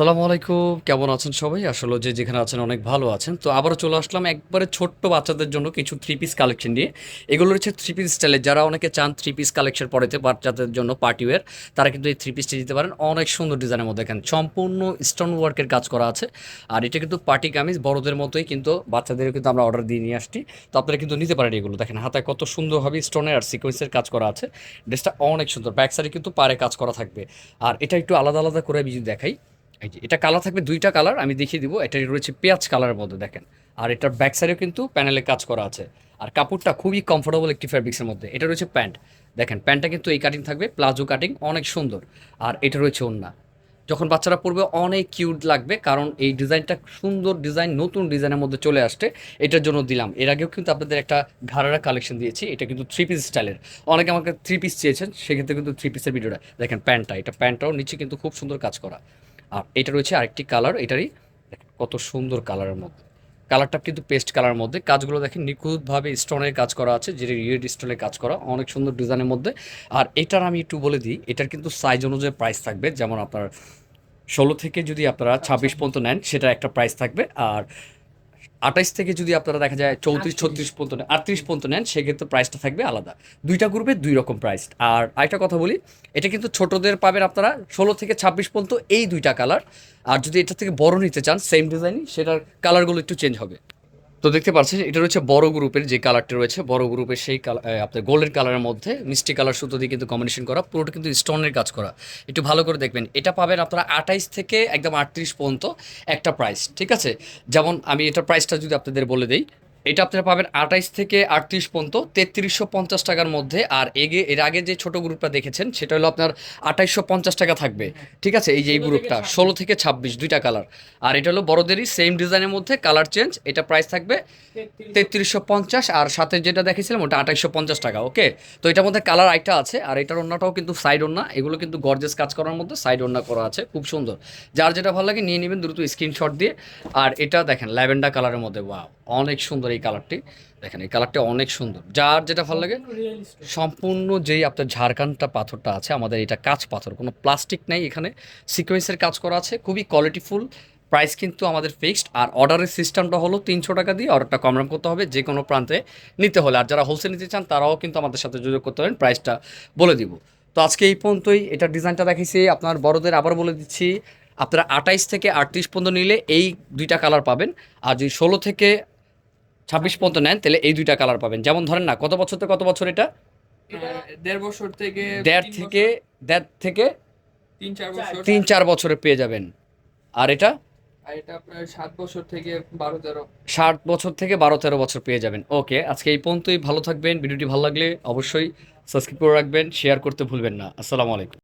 সালামু আলাইকুম। কেমন আছেন সবাই? আসলে যে যেখানে আছেন অনেক ভালো আছেন। তো আবারও চলে আসলাম একবারে ছোট্ট বাচ্চাদের জন্য কিছু থ্রি পিস কালেকশন নিয়ে। এগুলো হচ্ছে থ্রি পিস স্টাইলের যারা অনেকে চান থ্রি পিস কালেকশন পড়েতে, বাচ্চাদের জন্য পার্টি ওয়্যার তারা কিন্তু এই থ্রি পিসটি দিতে পারেন। অনেক সুন্দর ডিজাইনের মধ্যে এখানে সম্পূর্ণ স্টোন ওয়ার্কের কাজ করা আছে। আর এটা কিন্তু পার্টি কামিজ, বড়দের মতোই কিন্তু বাচ্চাদের কিন্তু আমরা অর্ডার দিয়ে নিয়ে আসছি। তো আপনারা কিন্তু নিতে পারেন এগুলো। দেখেন হাতায় কত সুন্দরভাবে স্টোনের আর সিকোয়েন্সের কাজ করা আছে। ড্রেসটা অনেক সুন্দর। ব্যাক সাইডে কিন্তু পারে কাজ করা থাকবে। আর এটা একটু আলাদা আলাদা করে আমি যদি দেখাই। এটা কালার থাকবে দুইটা কালার আমি দেখিয়ে দিব। এটা রয়েছে পেঁয়াজ কালারের মধ্যে, দেখেন। আর এটার ব্যাক সাইডেও কিন্তু প্যানেলে কাজ করা আছে। আর কাপড়টা খুবই কমফোর্টেবল একটি ফ্যাব্রিক্সের মধ্যে। এটা রয়েছে প্যান্ট দেখেন প্যান্টটা কিন্তু এই কাটিং থাকবে প্লাজো কাটিং অনেক সুন্দর। আর এটা রয়েছে ওন্না যখন বাচ্চারা পরবে, অনেক কিউট লাগবে, কারণ এই ডিজাইনটা সুন্দর ডিজাইন নতুন ডিজাইনের মধ্যে চলে আসছে। এটার জন্য দিলাম। এর আগেও কিন্তু আপনাদের একটা ঘাড়ারা কালেকশন দিয়েছি। এটা কিন্তু থ্রি পিস স্টাইলের অনেকে আমাকে থ্রি পিস চেয়েছেন, সেক্ষেত্রে কিন্তু থ্রি পিসের ভিডিওটা। দেখেন প্যান্টটা এটা প্যান্টটাও নিচে কিন্তু খুব সুন্দর কাজ করা। আর এটা রয়েছে আরেকটি কালার, এটারই কত সুন্দর কালারের মধ্যে। কালারটা কিন্তু পেস্ট কালারের মধ্যে। কাজগুলো দেখেন নিখুঁতভাবে স্টোনের কাজ করা আছে, যেটা রিয়েড স্টোনের কাজ করা, অনেক সুন্দর ডিজাইনের মধ্যে। আর এটার আমি একটু বলে দিই, এটার কিন্তু সাইজ অনুযায়ী প্রাইস থাকবে, যেমন আপনার ষোলো থেকে যদি আপনারা ছাব্বিশ পর্যন্ত নেন, সেটা একটা প্রাইস থাকবে। আর আঠাইশ থেকে যদি আপনারা দেখা যায় চৌত্রিশ ছত্রিশ পর্যন্ত নেন আটত্রিশ পর্যন্ত নেন সেক্ষেত্রে প্রাইসটা থাকবে আলাদা। দুইটা গ্রুপে দুই রকম প্রাইস আর আরেকটা কথা বলি এটা কিন্তু ছোটদের পাবেন আপনারা ষোলো থেকে ছাব্বিশ পর্যন্ত এই দুইটা কালার আর যদি এটা থেকে বড় নিতে চান সেম ডিজাইনই সেটার কালারগুলো একটু চেঞ্জ হবে। তো দেখতে পাচ্ছেন, এটা রয়েছে বড় গ্রুপের যে কালারটা রয়েছে, বড় গ্রুপের সেই কালার আপনার গোল্ডের কালারের মধ্যে মিষ্টি কালার সুতো দিয়ে কিন্তু কম্বিনেশন করা, পুরোটা কিন্তু স্টোনের কাজ করা। একটু ভালো করে দেখবেন, এটা পাবেন আপনারা আঠাইশ থেকে একদম আটত্রিশ পর্যন্ত একটা প্রাইস ঠিক আছে? যেমন আমি এটার প্রাইসটা যদি আপনাদের বলে দিই এটা আপনারা পাবেন আঠাইশ থেকে আটত্রিশ পর্যন্ত তেত্রিশশো পঞ্চাশ টাকার মধ্যে। আর এগে এর আগে যে ছোট গ্রুপটা দেখেছেন সেটা হলো আপনার আঠাইশশো পঞ্চাশ টাকা থাকবে। ঠিক আছে? এই যে এই গ্রুপটা ষোলো থেকে ছাব্বিশ দুইটা কালার আর এটা হলো বড়দেরই সেম ডিজাইনের মধ্যে কালার চেঞ্জ এটা প্রাইস থাকবে তেত্রিশশো পঞ্চাশ। আর সাথে যেটা দেখেছিলাম ওটা আঠাইশশো পঞ্চাশ টাকা ওকে তো এটার মধ্যে কালার আইটা আছে আর এটার অন্যটাও কিন্তু সাইড ওন্না এগুলো কিন্তু গর্জেস কাজ করার মধ্যে সাইড ওন্না করা আছে খুব সুন্দর। যার যেটা ভালো লাগে নিয়ে নেবেন দ্রুত স্ক্রিনশট দিয়ে। আর এটা দেখেন ল্যাভেন্ডার কালারের মধ্যে ওয়াও অনেক সুন্দর এই কালারটি। দেখেন এই কালারটা অনেক সুন্দর। যার যেটা ভালো লাগে সম্পূর্ণ যেই আপনার ঝাড়খানটা পাথরটা আছে আমাদের এটা কাঁচ পাথর কোনো প্লাস্টিক নেই এখানে। সিকোয়েন্সের কাজ করা আছে খুবই কোয়ালিটিফুল প্রাইস কিন্তু আমাদের ফিক্সড আর অর্ডারের সিস্টেমটা হলো তিনশো টাকা দিয়ে অর্ডারটা কমরাম করতে হবে যে কোনো প্রান্তে নিতে হলে। আর যারা হোলসেল নিতে চান তারাও কিন্তু আমাদের সাথে যোগাযোগ করতে পারেন প্রাইসটা বলে দিব। তো আজকে এই পর্যন্তই এটার ডিজাইনটা দেখিয়েছি আপনার বড়দের আবার বলে দিচ্ছি। আপনারা আঠাইশ থেকে আটত্রিশ পর্যন্ত নিলে এই দুইটা কালার পাবেন। আর যদি ষোলো থেকে ছাব্বিশ পর্যন্ত নেন তাহলে এই দুইটা কালার পাবেন। যেমন ধরেন না কত বছর থেকে কত বছর এটা? দেড় বছর থেকে দেড় তিন থেকে দেড় থেকে তিন চার বছর। তিন চার বছরে পেয়ে যাবেন। আর এটা? আর এটা আপনার সাত বছর থেকে বারো তেরো। ষাট বছর থেকে বারো তেরো বছর পেয়ে যাবেন। ওকে আজকে এই পর্যন্তই। ভালো থাকবেন। ভিডিওটি ভালো লাগলে অবশ্যই সাবস্ক্রাইব করে রাখবেন। শেয়ার করতে ভুলবেন না। আসসালামু আলাইকুম।